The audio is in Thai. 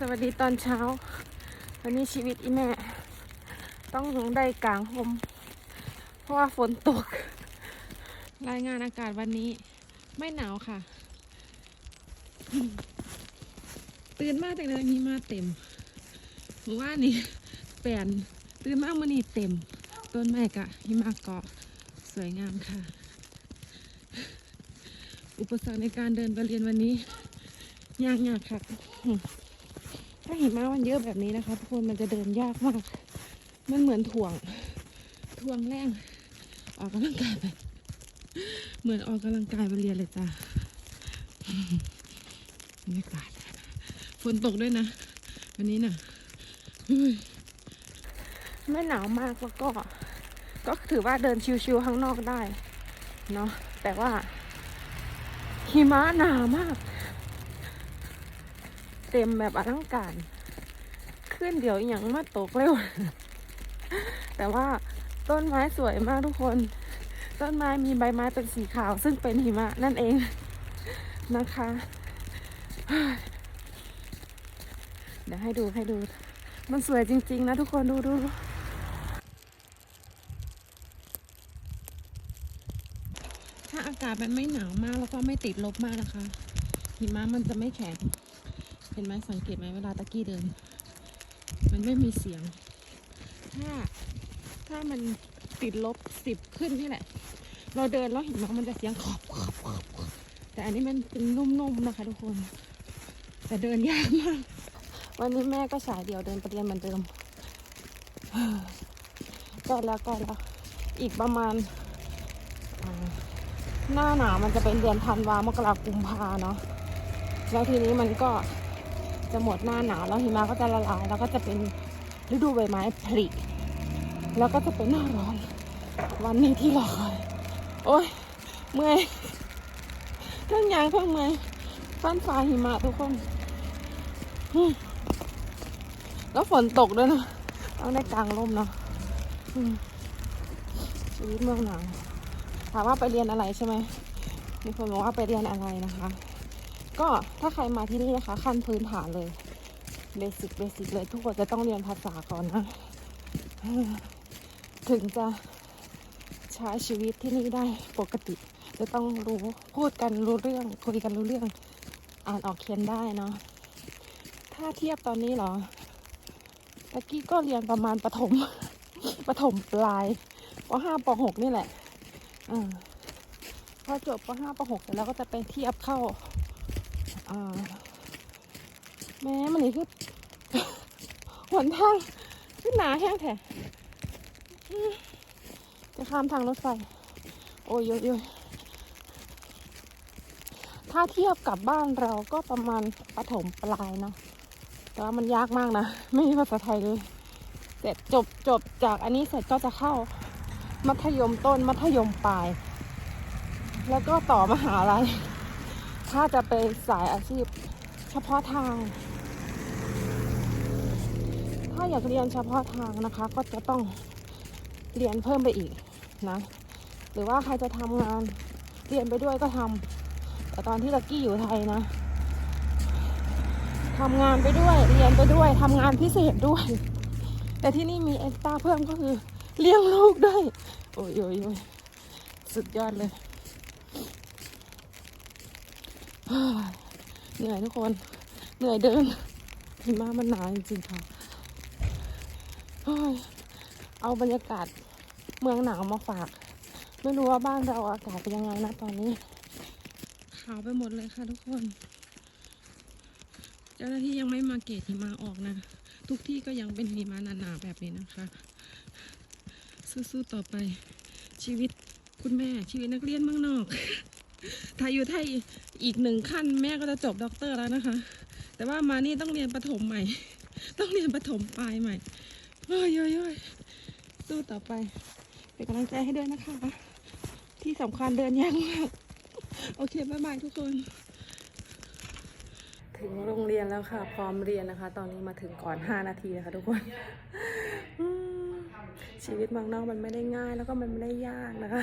สวัสดีตอนเช้า วันนี้ชีวิตอีแม่ ต้องได้กลางหมเพราะว่าฝนตก รายงานอากาศวันนี้ไม่หนาวค่ะ ตื่นมากแต่เลยมีมาเต็มเมื่อว่านนี่แปลนตื่นมากมื่อนี้เต็ม ต้นไม้กะหิมะเกาะสวยงามค่ะ อุปสรรคในการเดินไปเรียนวันนี้ ยากยากค่ะ ถ้าหิมะมันเยอะแบบนี้นะคะทุกคนมันจะเดินยากมาก มันเหมือนถ่วงถ่วงแรงออกกำลังกายไปเหมือนออกกำลังกายไปเรียนเลยจ้าบรรยากาศฝนตกด้วยนะ วันนี้น่ะไม่หนาวมากแล้วก็ ก็ถือว่าเดินชิวๆข้างนอกได้ เนาะแต่ว่าหิมะหนามาก เต็มแบบอลังการ ขึ้นเดี๋ยวอย่างมาตกเร็ว แต่ว่าต้นไม้สวยมากทุกคน ต้นไม้มีใบไม้เป็นสีขาว ซึ่งเป็นหิมะนั่นเองนะคะ เดี๋ยวให้ดูให้ดู มันสวยจริง ๆ นะทุกคนดูดูถ้าอากาศมันไม่หนาวมากแล้วก็ไม่ติดลบมากนะคะ หิมะมันจะไม่แข็ง เห็นไหมสังเกตไหมเวลาตะกี้เดิน มันไม่มีเสียง ถ้าถ้ามันติดลบสิบขึ้นนี่แหละ เราเดินแล้วหิมะมันจะเสียงขอบขอบขอบแต่อันนี้มันเป็นนุ่มๆนะคะ ทุกคน แต่เดินยากมาก วันนี้แม่ก็สายเดี่ยวเดินไปเรียนเหมือนเดิมก็แล้วก็แล้วอีกประมาณ หน้าหนาวมันจะเป็นเดือนธันวามกรากุมภาเนาะแล้วทีนี้มันก็ จะหมดหน้าหนาวแล้วหิมะก็จะละลายแล้วก็จะเป็นฤดูใบไม้ผลิแล้วก็จะเป็นหน้าร้อน วันนี้ที่รอคอยโอ้ยเมื่อยเครื่องยางเครื่องเมื่อยฟันฟ้าหิมะทุกคนแล้วฝนตกด้วยนะต้องได้กลางร่มเนาะชีวิตเมืองหนาวถามว่าไปเรียนอะไรใช่ไหมมีคนบอกว่าไปเรียนอะไรนะคะ ก็ถ้าใครมาที่นี่นะคะ ขั้นพื้นฐานเลยเบสิกเบสิกเลยทุกคนจะต้องเรียนภาษาก่อนนะ ถึงจะใช้ชีวิตที่นี่ได้ปกติ จะต้องรู้พูดกันรู้เรื่องคุยกันรู้เรื่องอ่านออกเขียนได้เนาะถ้าเทียบตอนนี้เหรอตะกี้ก็เรียนประมาณประถมประถมปลายปห้าปหกนี่แหละอ่าพอจบปห้าปหกเสร็จแล้วก็จะไปเทียบเข้า อ่าแม้มันนี่คือหนทางขึ้นหนาแห้งแท้อืมจะข้ามทางรถไฟ โอ้ยโยอ้ยถ้าเทียบกับบ้านเราก็ประมาณปฐมปลายเนาะแต่ว่ามันยากมากนะ ไม่มีภาษาไทยเลยเสร็จจบจบจากอันนี้เสร็จก็จะเข้า มัธยมต้นมัธยมปลาย แล้วก็ต่อมหาลัย ถ้าจะไปสายอาชีพเฉพาะทาง ถ้าอยากเรียนเฉพาะทางนะคะ ก็จะต้องเรียนเพิ่มไปอีกนะ หรือว่าใครจะทำงานเรียนไปด้วยก็ทำแต่ตอนที่ลักกี้อยู่ไทยนะทำงานไปด้วยเรียนไปด้วยทำงานพิเศษด้วย แต่ที่นี่มีเอ็กซ์ตร้าเพิ่มก็คือเลี้ยงลูกด้วย โอ้ยโอ้ยโอ้ยสุดยอดเลย เหนื่อยทุกคน เหนื่อยเดินหิมะมันหนาจริงๆค่ะเอาบรรยากาศเมืองหนาวมาฝาก ไม่รู้ว่าบ้านเราอากาศเป็นยังไงนะตอนนี้ ขาวไปหมดเลยค่ะทุกคน เจ้าหน้าที่ยังไม่มาเกตหิมะออกนะ ทุกที่ก็ยังเป็นหิมะหนาๆแบบนี้นะคะ สู้ๆต่อไปชีวิตคุณแม่ชีวิตนักเรียนเมืองนอก ถ้าอยู่ไทยอีกหนึ่งขั้นแม่ก็จะจบด็อกเตอร์แล้วนะคะ แต่ว่ามานี่ต้องเรียนประถมใหม่ ต้องเรียนประถมปลายใหม่โอ้ยโอ้ยโอ้ยสู้ต่อไป เป็นกำลังใจให้ด้วยนะคะ ที่สำคัญเดินยากมาก โอเคบ๊ายบายทุกคน ถึงโรงเรียนแล้วค่ะ พร้อมเรียนนะคะ ตอนนี้มาถึงก่อน 5 นาทีนะคะทุกคนชีวิตเมืองนอกมันไม่ได้ง่ายแล้วก็มันไม่ได้ยากนะคะ